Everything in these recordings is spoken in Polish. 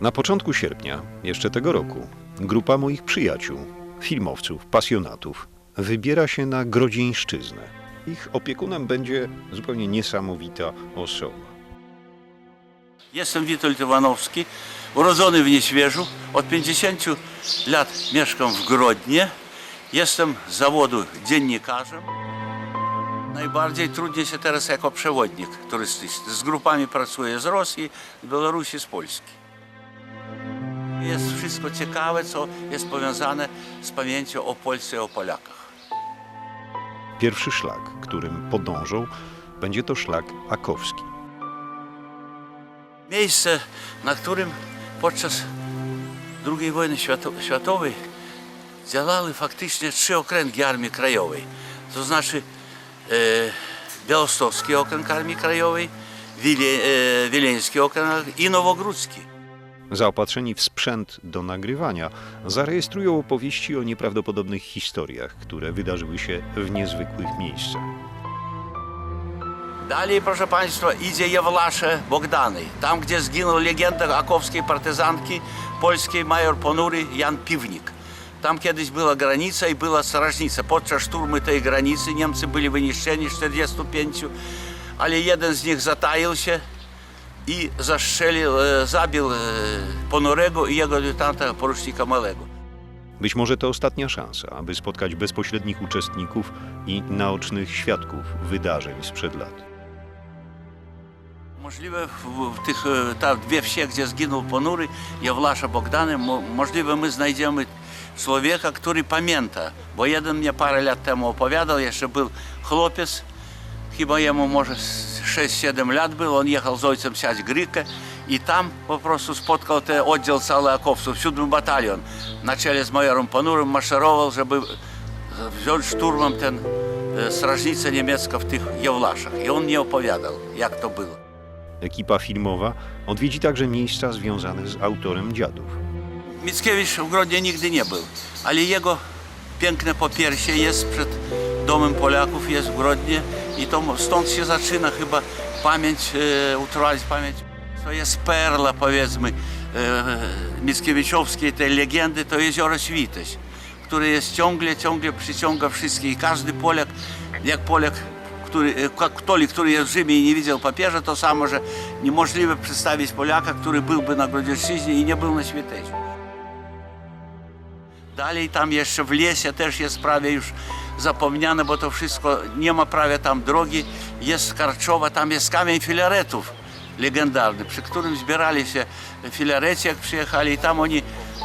Na początku sierpnia, jeszcze tego roku, grupa moich przyjaciół, filmowców, pasjonatów, wybiera się na Grodzieńszczyznę. Ich opiekunem będzie zupełnie niesamowita osoba. Jestem Witold Iwanowski, urodzony w Nieświeżu. Od 50 lat mieszkam w Grodnie. Jestem z zawodu dziennikarzem. Najbardziej trudnię się teraz jako przewodnik turystyczny. Z grupami pracuję z Rosji, z Białorusi, z Polski. Jest wszystko ciekawe, co jest powiązane z pamięcią o Polsce i o Polakach. Pierwszy szlak, którym podążą, będzie to szlak akowski. Miejsce, na którym podczas II wojny świato- światowej działały faktycznie trzy okręgi Armii Krajowej. To znaczy e, Białostocki okręg Armii Krajowej, Wilie, e, Wileński okręg i Nowogródzki. Zaopatrzeni w sprzęt do nagrywania, zarejestrują opowieści o nieprawdopodobnych historiach, które wydarzyły się w niezwykłych miejscach. Dalej, proszę Państwa, idzie Jewlasze Bogdany. Tam, gdzie zginął legenda akowskiej partyzantki polskiej major ponury Jan Piwnik. Tam kiedyś była granica i była strażnica. Podczas szturmu tej granicy Niemcy byli wyniszczeni 45, ale jeden z nich zataił się i zastrzelił, e, zabił e, ponurego i jego adiutanta porucznika Malego. Być może to ostatnia szansa, aby spotkać bezpośrednich uczestników i naocznych świadków wydarzeń sprzed lat. Możliwe w, tych e, ta dwie wsie, gdzie zginął ponury, Jawlasza Bogdany, mo, możliwe my znajdziemy człowieka, który pamięta. Bo jeden mnie parę lat temu opowiadał, jeszcze był chłopiec, chyba jemu może 6-7 lat było, on jechał z ojcem siać Grykę i tam po prostu spotkał ten oddział cały akowców, 7 batalion. Na czele z majorem Ponurym maszerował, żeby wziąć szturmem ten e, strażnicę niemiecką w tych Jawlaszach. I on nie opowiadał, jak to było. Ekipa filmowa odwiedzi także miejsca związane z autorem dziadów. Mickiewicz w Grodnie nigdy nie był, ale jego piękne popiersie jest przed domem Polaków, jest w Grodnie i to stąd się zaczyna chyba pamięć, e, utrwalić pamięć. To jest perla, powiedzmy, e, Mickiewiczowskiej tej legendy, to jezioro Świteś, które jest ciągle, ciągle przyciąga wszystkich. I każdy Polak, jak Polak, który, e, który jest w Rzymie i nie widział papieża, to samo, że niemożliwe przedstawić Polaka, który byłby na Grodzieńszczyźnie i nie był na Świteściu. Dalej tam jeszcze w lesie też jest prawie już zapomniane, bo to wszystko, nie ma prawie tam drogi, jest Karczowa, tam jest kamień filaretów legendarny, przy którym zbierali się filareci, jak przyjechali i tam oni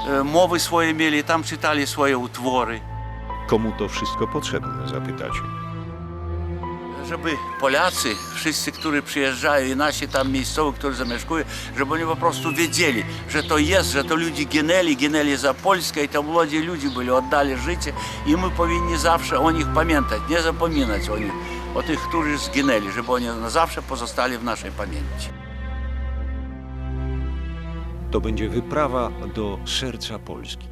e, mowy swoje mieli, tam czytali swoje utwory. Komu to wszystko potrzebne, zapytacie. Żeby Polacy, wszyscy, którzy przyjeżdżają i nasi tam miejscowi, którzy zamieszkują, żeby oni po prostu wiedzieli, że to jest, że to ludzie ginęli, ginęli za Polskę i to młodzi ludzie byli, oddali życie i my powinni zawsze o nich pamiętać, nie zapominać o nich, o tych, którzy zginęli, żeby oni na zawsze pozostali w naszej pamięci. To będzie wyprawa do serca Polski.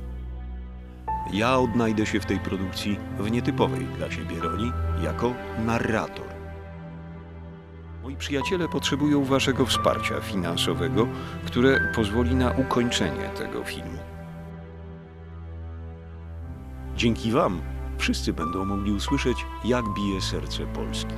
Ja odnajdę się w tej produkcji w nietypowej dla siebie roli jako narrator. Moi przyjaciele potrzebują Waszego wsparcia finansowego, które pozwoli na ukończenie tego filmu. Dzięki Wam wszyscy będą mogli usłyszeć, jak bije serce Polski.